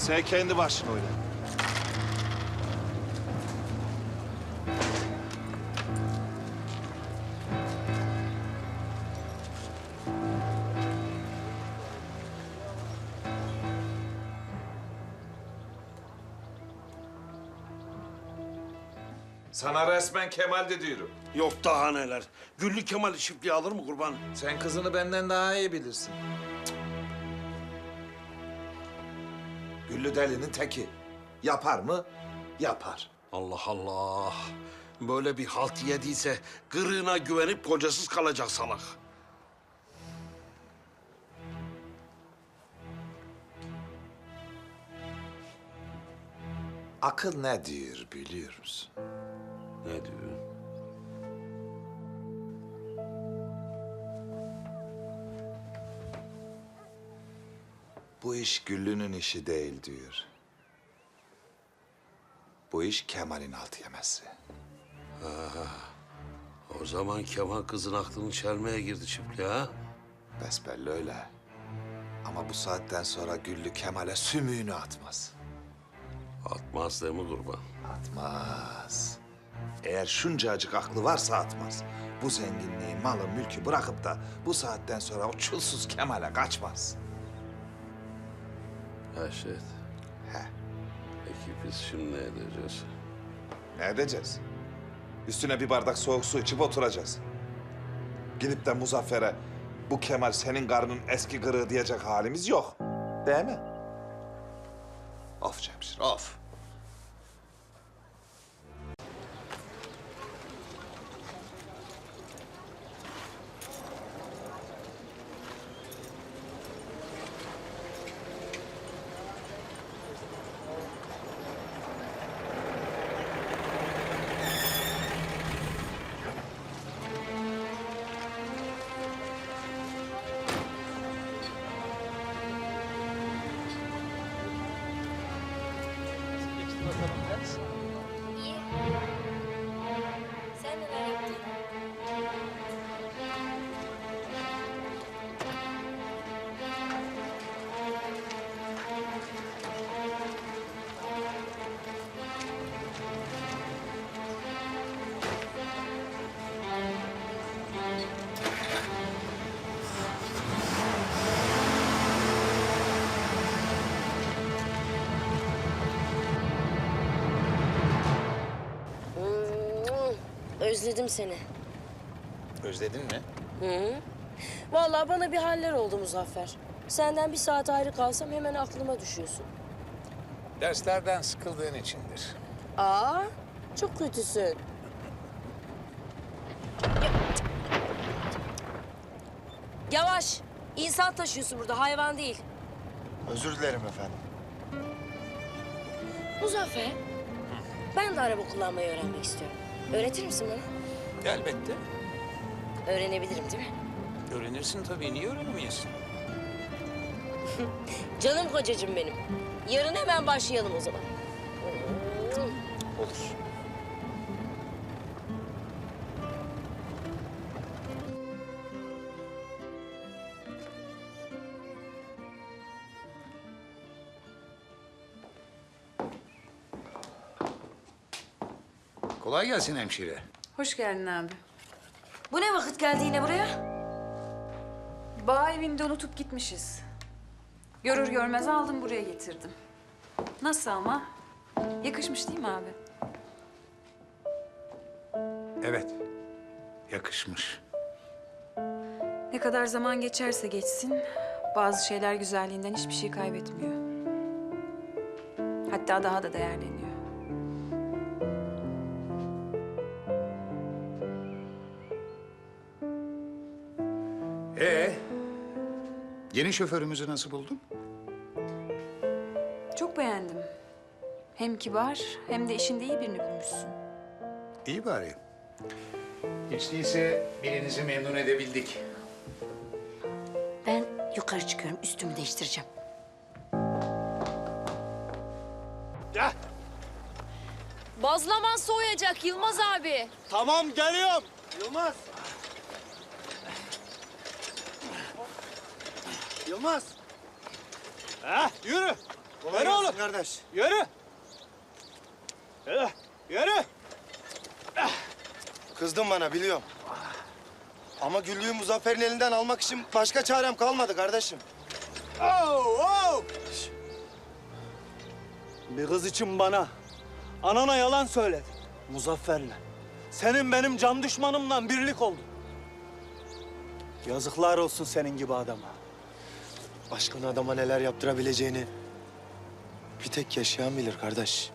Sen kendi başına oyna. Sana resmen Kemal de diyorum. Yok daha neler. Güllü Kemal çiftliği alır mı kurban? Sen kızını benden daha iyi bilirsin. Güllü delinin teki. Yapar mı? Yapar. Allah Allah. Böyle bir halt yediyse kırığına güvenip kocasız kalacak salak. Akıl ne diyor biliyor musun? Ne diyor? Bu iş Güllü'nün işi değil diyor. Bu iş Kemal'in alt yemesi. O zaman Kemal kızın aklını çelmeye girdi çiftliğe ha? Besbelli öyle. Ama bu saatten sonra Güllü Kemal'e sümüğünü atmaz. Atmaz mi kurban? Atmaz. Eğer şuncacık aklı varsa atmaz. Bu zenginliği, malı, mülkü bırakıp da bu saatten sonra o çulsuz Kemal'e kaçmaz. Haşet. He. Peki biz şimdi ne edeceğiz? Ne edeceğiz? Üstüne bir bardak soğuk su içip oturacağız. Gidip de Muzaffer'e bu Kemal senin karının eski kırığı diyecek halimiz yok. Değil mi? Of Cemşir, of. Özledim seni. Özledin mi? Vallahi bana bir haller oldu Muzaffer. Senden bir saat ayrı kalsam hemen aklıma düşüyorsun. Derslerden sıkıldığın içindir. Aa, çok kötüsün. Yavaş. İnsan taşıyorsun burada, hayvan değil. Özür dilerim efendim. Muzaffer, ben de araba kullanmayı öğrenmek istiyorum. Öğretir misin bana? Elbette. Öğrenebilirim değil mi? Öğrenirsin tabii. Niye öğrenemeyesin? Canım kocacığım benim. Yarın hemen başlayalım o zaman. Kolay gelsin hemşire. Hoş geldin abi. Bu ne vakit geldi yine buraya? Bağ evinde unutup gitmişiz. Görür görmez aldım buraya getirdim. Nasıl ama? Yakışmış değil mi abi? Evet. Yakışmış. Ne kadar zaman geçerse geçsin, bazı şeyler güzelliğinden hiçbir şey kaybetmiyor. Hatta daha da değerleniyor. Ee, yeni şoförümüzü nasıl buldun? Çok beğendim. Hem kibar hem de işinde iyi birini bulmuşsun. İyi bari. Hiç değilse birinizi memnun edebildik. Ben yukarı çıkıyorum, üstümü değiştireceğim. Bazlaman soğuyacak Yılmaz abi. Tamam geliyorum. Yılmaz. Yılmaz. Ha, yürü. Ver oğlum. kardeş. Yürü. Yürü. Yürü. Kızdın bana biliyorum. Ama Güllü'yü Muzaffer'in elinden almak için başka çarem kalmadı kardeşim. Oh, oh. Bir kız için bana, anana yalan söyledin. Muzaffer'le. Senin benim can düşmanımla birlik oldun. Yazıklar olsun senin gibi adama. Başkan adama neler yaptırabileceğini bir tek yaşayan bilir kardeş.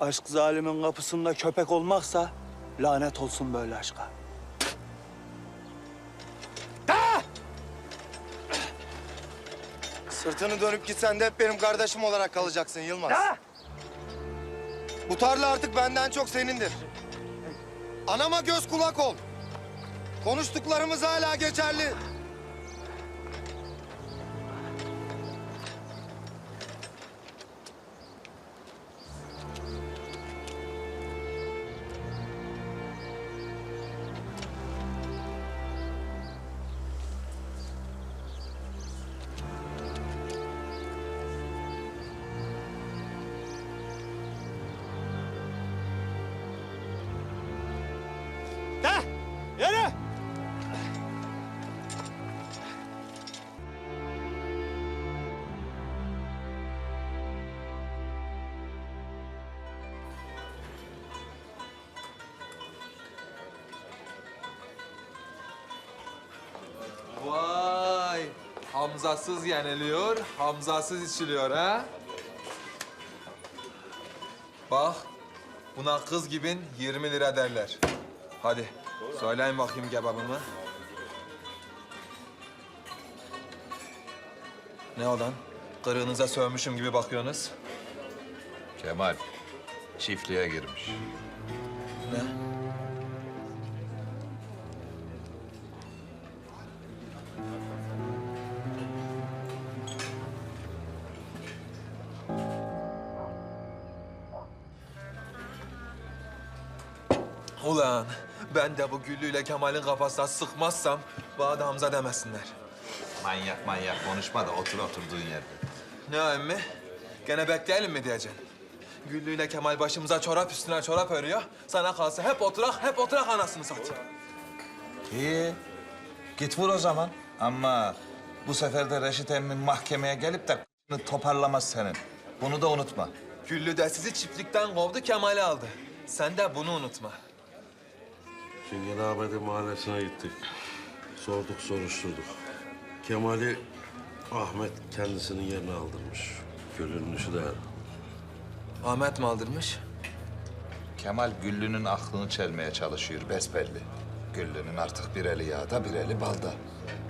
Aşk zalimin kapısında köpek olmaksa lanet olsun böyle aşka. Sırtını dönüp gitsen de hep benim kardeşim olarak kalacaksın Yılmaz. Bu tarla artık benden çok senindir. Anama göz kulak ol. Konuştuklarımız hala geçerli. Hamzasız yeniliyor, Hamzasız içiliyor ha? Bak, buna kız gibin 20 lira derler. Hadi, söyleyin bakayım kebabımı. Ne olan? Kırığınıza sövmüşüm gibi bakıyorsunuz. Kemal çiftliğe girmiş. Ne? Ulan ben de bu Güllü'yle Kemal'in kafasına sıkmazsam bana da Hamza demesinler. Manyak manyak konuşma da otur oturduğun yerde. Ne emmi? Gene bekleyelim mi diyeceksin? Güllü'yle Kemal başımıza çorap üstüne çorap örüyor. Sana kalsa hep oturak, hep oturak anasını satayım. İyi. Git vur o zaman. Ama bu sefer de Reşit emmin mahkemeye gelip de toparlamaz senin. Bunu da unutma. Güllü de sizi çiftlikten kovdu, Kemal'i aldı. Sen de bunu unutma. Çingene Ahmet'in mahallesine gittik. Sorduk, soruşturduk. Kemal'i Ahmet kendisinin yerine aldırmış. Gül'ün işi de Ahmet mi aldırmış? Kemal Güllü'nün aklını çelmeye çalışıyor besbelli. Güllü'nün artık bir eli yağda bir eli balda.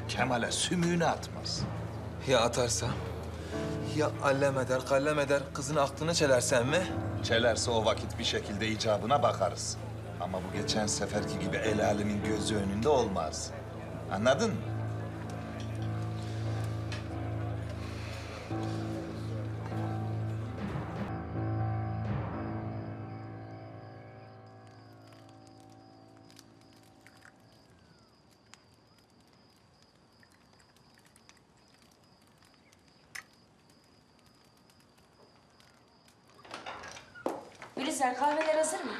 Kemal'e sümüğünü atmaz. Ya atarsa? Ya allem eder, kallem eder, kızın aklını çelersen mi? Çelerse o vakit bir şekilde icabına bakarız. Ama bu geçen seferki gibi el alemin gözü önünde olmaz. Anladın mı? Gülizar kahveler hazır mı?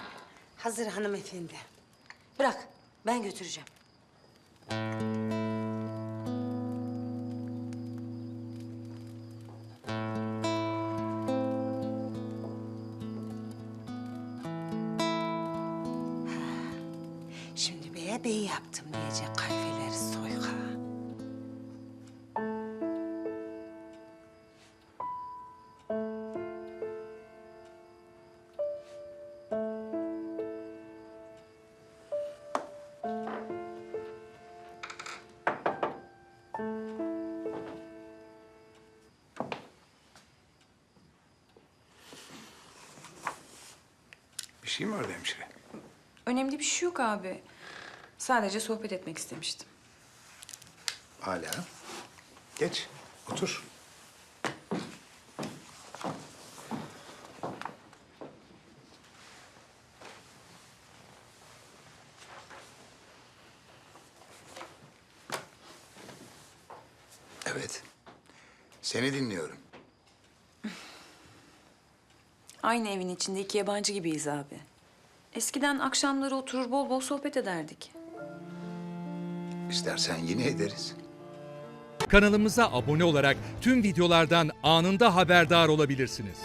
Hazır hanımefendi. Bırak ben götüreceğim. Şey mi vardı hemşire? Önemli bir şey yok abi. Sadece sohbet etmek istemiştim. Hala. Geç, otur. Evet. Seni dinliyorum. Aynı evin içinde iki yabancı gibiyiz abi. Eskiden akşamları oturur bol bol sohbet ederdik. İstersen yine ederiz. Kanalımıza abone olarak tüm videolardan anında haberdar olabilirsiniz.